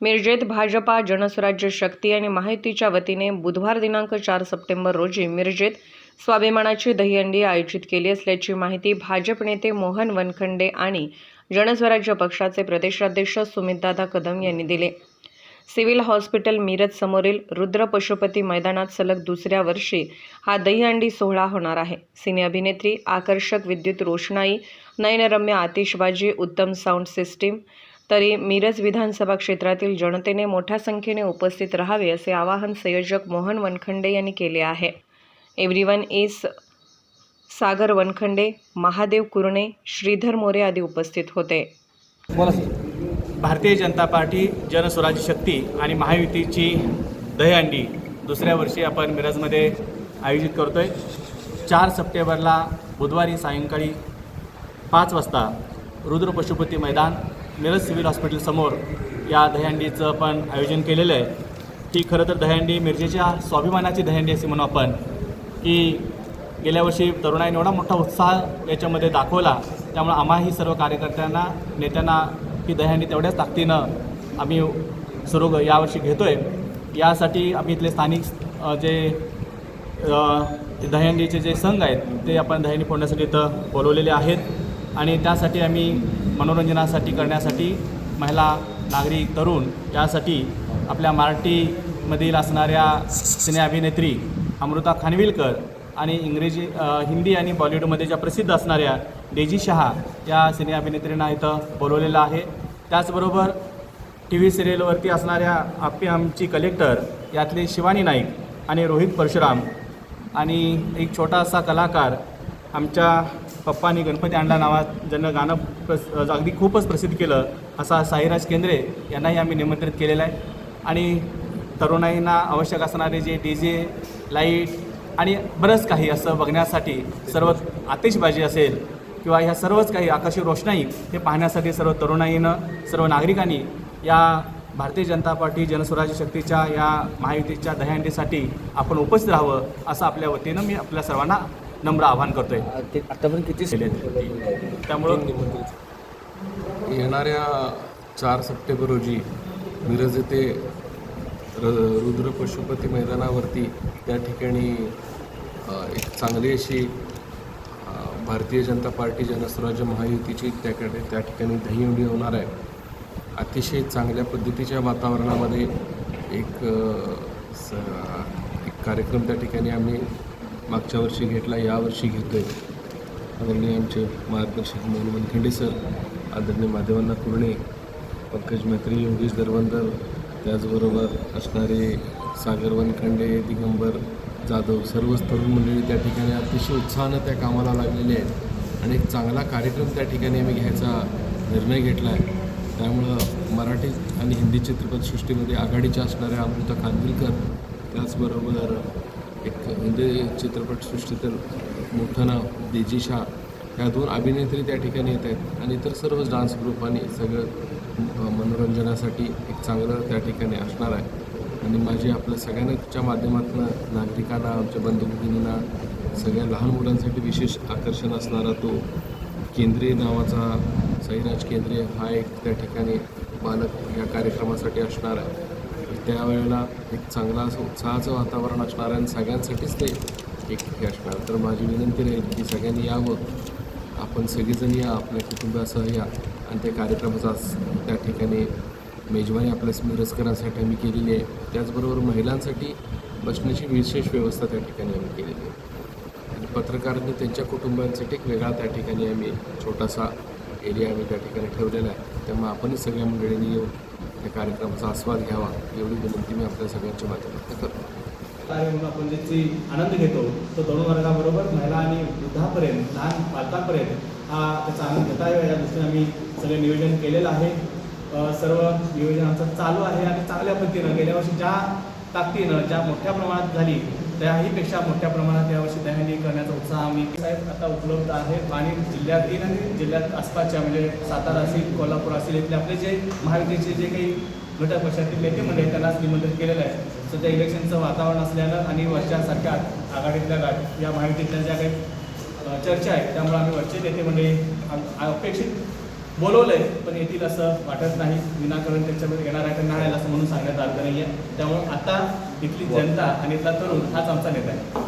मिरजेत भाजपा जनस्वराज्य शक्ती आणि माहितीच्या वतीने बुधवार दिनांक चार सप्टेंबर रोजी मिरजेत स्वाभिमानाची दहीहंडी आयोजित केली असल्याची माहिती भाजप नेते मोहन वनखंडे आणि जनस्वराज्य पक्षाचे प्रदेशाध्यक्ष सुमितदादा कदम यांनी दिले. सिव्हिल हॉस्पिटल मिरज समोरील रुद्र पशुपती मैदानात सलग दुसऱ्या वर्षी हा दहीहंडी सोहळा होणार आहे. सिने अभिनेत्री आकर्षक विद्युत रोषणाई नयनरम्य आतिषबाजी उत्तम साऊंड सिस्टीम तरी मिरज विधानसभा क्षेत्रातील जनतेने मोठ्या संख्येने उपस्थित राहावे असे आवाहन संयोजक मोहन वनखंडे यांनी केले आहे. एव्हरीवन इज सागर वनखंडे महादेव कुरणे श्रीधर मोरे आदी उपस्थित होते. भारतीय जनता पार्टी जनस्वराज्य शक्ती आणि महायुतीची दहीहंडी दुसऱ्या वर्षी आपण मिरजमध्ये आयोजित करतो आहे चार सप्टेंबरला बुधवारी सायंकाळी पाच वाजता रुद्र पशुपती मैदान मिरज सिव्हिल हॉस्पिटलसमोर या दहीहंडीचं पण आयोजन केलेलं आहे. ही खरं तर दह्यांडी मिरजेच्या स्वाभिमानाची दह्यांडी असे म्हणू आपण की गेल्या वर्षी तरुणाईने एवढा मोठा उत्साह याच्यामध्ये दाखवला त्यामुळे आम्हाही सर्व कार्यकर्त्यांना नेत्यांना ही दहीहंडी तेवढ्याच ताकदीनं आम्ही सुरू यावर्षी घेतो आहे यासाठी आम्ही इथले स्थानिक जे दह्यांडीचे दहीहंडीचे जे संघ आहेत ते आपण दह्यांडी फोडण्यासाठी इथं बोलवलेले आहेत. आणि त्यासाठी आम्ही मनोरंजनासाठी करण्यासाठी महिला नागरिक तरुण यासाठी आपल्या मराठीमधील असणाऱ्या सिने अभिनेत्री अमृता खानविलकर आणि इंग्रजी हिंदी आणि बॉलिवूडमध्ये ज्या प्रसिद्ध असणाऱ्या डेजी शहा या सिने अभिनेत्रींना इथं बोलवलेलं आहे. त्याचबरोबर टी व्ही सिरियलवरती असणाऱ्या आपी आमची कलेक्टर यातले शिवानी नाईक आणि रोहित परशुराम आणि एक छोटासा कलाकार आमच्या पप्पाने गणपती आणला नावात ज्यांना गाणं प्रस अगदी खूपच प्रसिद्ध केलं असा साईराज केंद्रे यांनाही आम्ही निमंत्रित केलेलं आहे. आणि तरुणाईंना आवश्यक असणारे जे डी जे लाइट आणि बरंच काही असं बघण्यासाठी सर्व आतिषबाजी असेल किंवा ह्या सर्वच काही आकाशी रोषणाई हे पाहण्यासाठी सर्व तरुणाईनं सर्व नागरिकांनी या भारतीय जनता पार्टी जनसुराज्य शक्तीच्या या महायुतीच्या दह्यांडीसाठी आपण उपस्थित राहावं असं आपल्या वतीनं मी आपल्या सर्वांना नम्र आवाहन करतोय. आतापर्यंत किती केले त्यामुळं येणाऱ्या चार सप्टेंबर रोजी मिरज येथे र रुद्र पशुपती मैदानावरती त्या ठिकाणी एक चांगली अशी भारतीय जनता पार्टी जनस्वराज्य महायुतीची त्याकडे त्या ठिकाणी दहीहंडी होणार आहे. अतिशय चांगल्या पद्धतीच्या वातावरणामध्ये एक स एक कार्यक्रम त्या ठिकाणी आम्ही मागच्या वर्षी घेतला यावर्षी घेतो आहे आदरणीय आमचे मार्गदर्शक मोहन खंडे सर आदरणीय माधवन्ना कुर्णे पंकज मैत्री योगेश दरवंदर त्याचबरोबर असणारे सागर वनखंडे दिगंबर जाधव सर्वच तरुण मंडळी त्या ठिकाणी अतिशय उत्साहानं त्या कामाला लागलेले आहेत. आणि एक चांगला कार्यक्रम त्या ठिकाणी आम्ही घ्यायचा निर्णय घेतला आहे त्यामुळं मराठी आणि हिंदी चित्रपटसृष्टीमध्ये आघाडीच्या असणाऱ्या अमृता खानविलकर त्याचबरोबर एक हिंदी चित्रपटसृष्टीतील मोठं नाव देजी शाह. ह्या दोन अभिनेत्री त्या ठिकाणी येत आहेत. आणि इतर सर्व डान्स ग्रुप आणि सगळं मनोरंजनासाठी एक चांगलं त्या ठिकाणी असणार आहे. आणि माझी आपल्या सगळ्यांच्या माध्यमातून नागरिकांना आमच्या बंधुभगिनींना सगळ्या लहान मुलांसाठी विशेष आकर्षण असणारा तो केंद्रीय नावाचा सईराज केंद्रीय हा एक त्या ठिकाणी बालक या कार्यक्रमासाठी असणार आहे. त्यावेळेला एक चांगला असं उत्साहाचं वातावरण असणार आहे आणि सगळ्यांसाठीच ते एक हे असणार. तर माझी विनंती राहील की सगळ्यांनी यावं. आपण सगळेजण या आपल्या कुटुंबासह या. आणि त्या कार्यक्रमाचा त्या ठिकाणी मेजवानी आपल्या मिरजकरांसाठी आम्ही केलेली आहे. त्याचबरोबर महिलांसाठी बसण्याची विशेष व्यवस्था त्या ठिकाणी आम्ही केलेली आहे. आणि पत्रकारांनी त्यांच्या कुटुंबांसाठी एक वेगळा त्या ठिकाणी आम्ही छोटासा एरिया आम्ही त्या ठिकाणी ठेवलेला आहे. त्यामुळे आपणही सगळ्या मंडळींनी येऊन त्या कार्यक्रमाचा आस्वाद घ्यावा एवढी विनंती मी आपल्या सगळ्यांच्या माध्यमातून करतो. म्हणून आपण ज्याची आनंद घेतो तो तरुण वर्गाबरोबर महिला आणि वृद्धापर्यंत लहान बालकांपर्यंत हा त्याचा आनंद घेता यावा या दृष्टीने आम्ही सगळे नियोजन केलेलं आहे. सर्व नियोजन आमचं चालू आहे आणि चांगल्या पद्धतीनं गेल्या वर्षी ज्या ताकदीनं ज्या मोठ्या प्रमाणात झाली त्याहीपेक्षा मोठ्या प्रमाणात यावर्षी दहनी करण्याचा उत्साह आम्ही साहेब आता उपलब्ध आहे आणि जिल्ह्यातील आणि जिल्ह्यात आसपासच्या म्हणजे सातारा असेल कोल्हापूर असेल इथले आपले जे महायुतीचे जे काही घटक पक्षातील नेते म्हणजे त्यांनाच निमंत्रित केलेलं आहे. सध्या इलेक्शनचं वातावरण असल्यानं आणि वरच्यासारख्या आघाडीतल्या गाठ या महायुतीतल्या ज्या काही चर्चा आहेत त्यामुळे आम्ही वरचे नेते मंडळी अपेक्षित बोलवलंय पण येतील असं वाटत नाही. विनाकारण त्यांच्यामध्ये येणार आहे त्यांना नाही असं म्हणून सांगण्यात आलं नाही आहे त्यामुळे आता इथली जनता आणि इथला तरुण हाच आमचा नेता आहे.